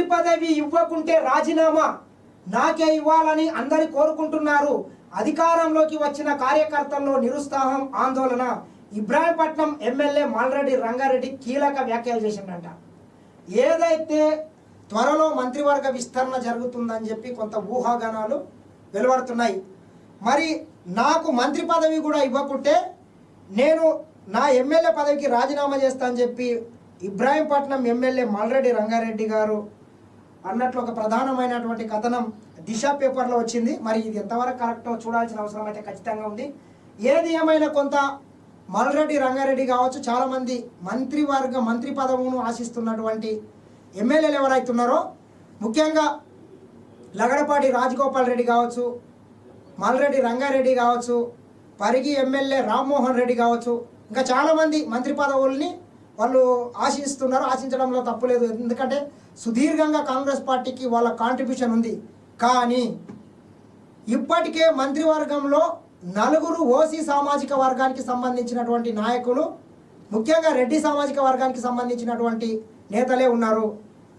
మంత్రి పదవి ఇవ్వకుంటే రాజీనామా? నాకే ఇవ్వాలని అందరి కోరుకుంటున్నారు. అధికారంలోకి వచ్చిన కార్యకర్తల్లో నిరుత్సాహం ఆందోళన. ఇబ్రాహీంపట్నం ఎమ్మెల్యే మాల్రెడ్డి రంగారెడ్డి కీలక వ్యాఖ్యలు చేసిండంట. ఏదైతే త్వరలో మంత్రివర్గ విస్తరణ జరుగుతుందని చెప్పి కొంత ఊహాగానాలు వెలువడుతున్నాయి. మరి నాకు మంత్రి పదవి కూడా ఇవ్వకుంటే నేను నా ఎమ్మెల్యే పదవికి రాజీనామా చేస్తా అని చెప్పి ఇబ్రాహీంపట్నం ఎమ్మెల్యే మల్రెడ్డి రంగారెడ్డి గారు అన్నట్లు ఒక ప్రధానమైనటువంటి కథనం దిశ పేపర్లో వచ్చింది. మరి ఇది ఎంతవరకు కరెక్టో చూడాల్సిన అవసరం అయితే ఖచ్చితంగా ఉంది. ఏది ఏమైనా కొంత మల్రెడ్డి రంగారెడ్డి కావచ్చు చాలామంది మంత్రివర్గ మంత్రి పదవును ఆశిస్తున్నటువంటి ఎమ్మెల్యేలు ఎవరైతే ఉన్నారో ముఖ్యంగా లగడపాటి రాజగోపాల్ రెడ్డి కావచ్చు మల్రెడ్డి రంగారెడ్డి కావచ్చు పరిగి ఎమ్మెల్యే రామ్మోహన్ రెడ్డి కావచ్చు ఇంకా చాలామంది మంత్రి పదవుల్ని వాళ్ళు ఆశిస్తున్నారు ఆశించడంలో తప్పులేదు ఎందుకంటే సుదీర్ఘంగా కాంగ్రెస్ పార్టీకి వాళ్ళ కాంట్రిబ్యూషన్ ఉంది. కానీ ఇప్పటికే మంత్రివర్గంలో నలుగురు ఓసీ సామాజిక వర్గానికి సంబంధించినటువంటి నాయకులు ముఖ్యంగా రెడ్డి సామాజిక వర్గానికి సంబంధించినటువంటి నేతలే ఉన్నారు.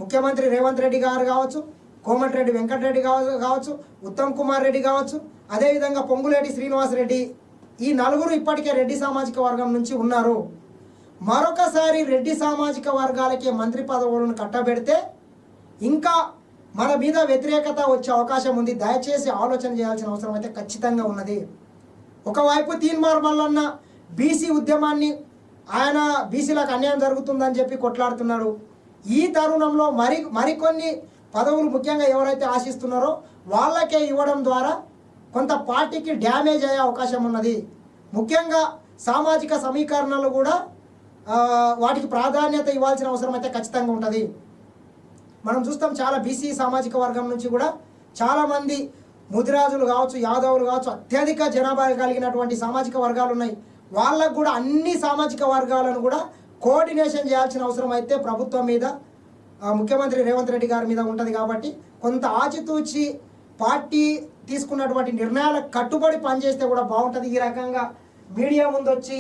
ముఖ్యమంత్రి రేవంత్ రెడ్డి గారు కావచ్చు కోమటిరెడ్డి వెంకటరెడ్డి కావచ్చు ఉత్తమ్ కుమార్ రెడ్డి కావచ్చు అదేవిధంగా పొంగులేటి శ్రీనివాస్ రెడ్డి ఈ నలుగురు ఇప్పటికే రెడ్డి సామాజిక వర్గం నుంచి ఉన్నారు. మరొకసారి రెడ్డి సామాజిక వర్గాలకి మంత్రి పదవులను కట్టబెడితే ఇంకా మన మీద వ్యతిరేకత వచ్చే అవకాశం ఉంది. దయచేసి ఆలోచన చేయాల్సిన అవసరం అయితే ఖచ్చితంగా ఉన్నది. ఒకవైపు తీన్మార్ మల్లన్న బీసీ ఉద్యమాన్ని ఆయన బీసీలకు అన్యాయం జరుగుతుందని చెప్పి కొట్లాడుతున్నాడు. ఈ తరుణంలో మరి మరికొన్ని పదవులు ముఖ్యంగా ఎవరైతే ఆశిస్తున్నారో వాళ్ళకే ఇవ్వడం ద్వారా కొంత పార్టీకి డ్యామేజ్ అయ్యే అవకాశం ఉన్నది. ముఖ్యంగా సామాజిక సమీకరణలు కూడా వాటికి ప్రాధాన్యత ఇవ్వాల్సిన అవసరం అయితే ఖచ్చితంగా ఉంటుంది. మనం చూస్తాం చాలా బీసీ సామాజిక వర్గం నుంచి కూడా చాలామంది ముదిరాజులు కావచ్చు యాదవులు కావచ్చు అత్యధిక జనాభా కలిగినటువంటి సామాజిక వర్గాలు ఉన్నాయి. వాళ్ళకు కూడా అన్ని సామాజిక వర్గాలను కూడా కోఆర్డినేషన్ చేయాల్సిన అవసరం అయితే ప్రభుత్వం మీద ముఖ్యమంత్రి రేవంత్ రెడ్డి గారి మీద ఉంటుంది కాబట్టి కొంత ఆచితూచి పార్టీ తీసుకున్నటువంటి నిర్ణయాలకు కట్టుబడి పనిచేస్తే కూడా బాగుంటుంది. ఈ రకంగా మీడియా ముందు వచ్చి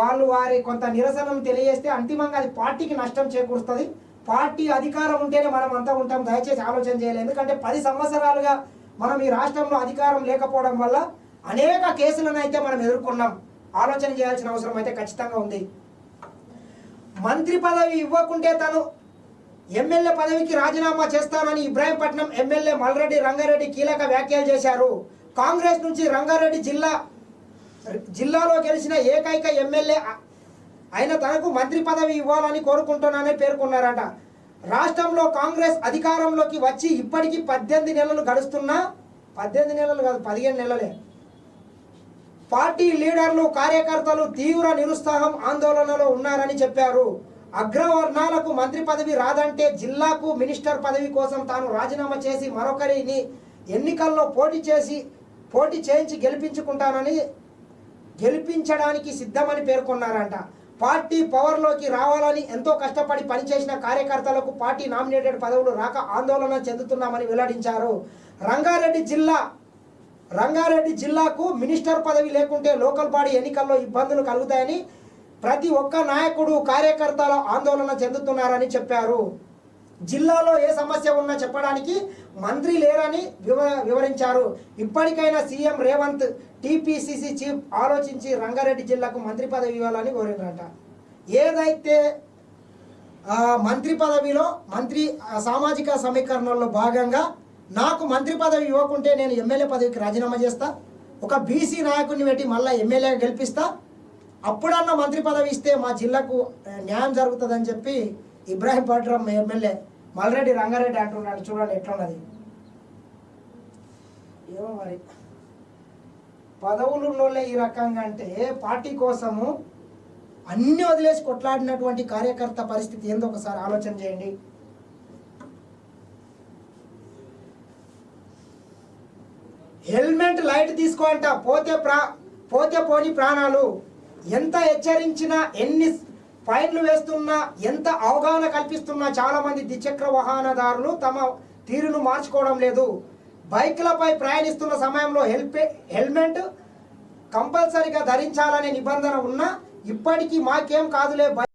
వాళ్ళు వారి కొంత నిరసనం తెలియజేస్తే అంతిమంగా అది పార్టీకి నష్టం చేకూరుస్తుంది. పార్టీ అధికారం ఉంటేనే మనం అంతా ఉంటాం. దయచేసి ఆలోచన చేయాలి. ఎందుకంటే పది సంవత్సరాలుగా మనం ఈ రాష్ట్రంలో అధికారం లేకపోవడం వల్ల అనేక కేసులను అయితే మనం ఎదుర్కొన్నాం. ఆలోచన చేయాల్సిన అవసరం అయితే ఖచ్చితంగా ఉంది. మంత్రి పదవి ఇవ్వకుంటే తను ఎమ్మెల్యే పదవికి రాజీనామా చేస్తానని ఇబ్రాహీంపట్నం ఎమ్మెల్యే మల్రెడ్డి రంగారెడ్డి కీలక వ్యాఖ్యలు చేశారు. కాంగ్రెస్ నుంచి రంగారెడ్డి జిల్లా జిల్లాలో గెలిచిన ఏకైక ఎమ్మెల్యే ఆయన అయిన తనకు మంత్రి పదవి ఇవ్వాలని కోరుకుంటున్నానని పేర్కొన్నారట. రాష్ట్రంలో కాంగ్రెస్ అధికారంలోకి వచ్చి ఇప్పటికీ పద్దెనిమిది నెలలు గడుస్తున్నా పద్దెనిమిది నెలలు కాదు పదిహేను నెలలే. పార్టీ లీడర్లు కార్యకర్తలు తీవ్ర నిరుత్సాహం ఆందోళనలో ఉన్నారని చెప్పారు. అగ్రవర్ణాలకు మంత్రి పదవి రాదంటే జిల్లాకు మినిస్టర్ పదవి కోసం తాను రాజీనామా చేసి మరొకరిని ఎన్నికల్లో పోటీ చేసి పోటీ చేయించి గెలిపించుకుంటానని గెలిపించడానికి సిద్ధమని పేర్కొన్నారంట. పార్టీ పవర్లోకి రావాలని ఎంతో కష్టపడి పనిచేసిన కార్యకర్తలకు పార్టీ నామినేటెడ్ పదవులు రాక ఆందోళన చెందుతున్నామని వెల్లడించారు. రంగారెడ్డి జిల్లా రంగారెడ్డి జిల్లాకు మినిస్టర్ పదవి లేకుంటే లోకల్ బాడీ ఎన్నికల్లో ఇబ్బందులు కలుగుతాయని ప్రతి ఒక్క నాయకుడు కార్యకర్తలు ఆందోళన చెందుతున్నారని చెప్పారు. జిల్లాలో ఏ సమస్య ఉన్నా చెప్పడానికి మంత్రి లేరని వివ వివరించారు. ఇప్పటికైనా సీఎం రేవంత్ టీపీసీసీ చీఫ్ ఆలోచించి రంగారెడ్డి జిల్లాకు మంత్రి పదవి ఇవ్వాలని కోరినారట ఏదైతే మంత్రి పదవిలో మంత్రి సామాజిక సమీకరణలో భాగంగా నాకు మంత్రి పదవి ఇవ్వకుంటే నేను ఎమ్మెల్యే పదవికి రాజీనామా చేస్తా. ఒక బీసీ నాయకుడిని పెట్టి మళ్ళీ ఎమ్మెల్యే గెలిపిస్తా. అప్పుడన్నా మంత్రి పదవి ఇస్తే మా జిల్లాకు న్యాయం జరుగుతుందని చెప్పి ఇబ్రాహీంపట్నం ఎమ్మెల్యే మల్రెడ్డి రంగారెడ్డి అంటున్నాడు. చూడండి ఎట్లున్నది. ఏమో మరి. పదవులు ఉన్నోళ్ళే ఈ రకంగా అంటే పార్టీ కోసము అన్ని వదిలేసి కొట్లాడినటువంటి కార్యకర్త పరిస్థితి ఏందో ఒకసారి ఆలోచన చేయండి. హెల్మెట్ లైట్ తీసుకో అంట. పోతే ప్రా పోతే పోని ప్రాణాలు. ఎంత హెచ్చరించినా ఎన్ని ఫైన్లు వేస్తున్నా ఎంత అవగాహన కల్పిస్తున్నా చాలా మంది ద్విచక్ర వాహనదారులు తమ తీరును మార్చుకోవడం లేదు. బైక్లపై ప్రయాణిస్తున్న సమయంలో హెల్పే హెల్మెట్ కంపల్సరీగా ధరించాలనే నిబంధన ఉన్నా ఇప్పటికీ మాకేం కాదులే బై-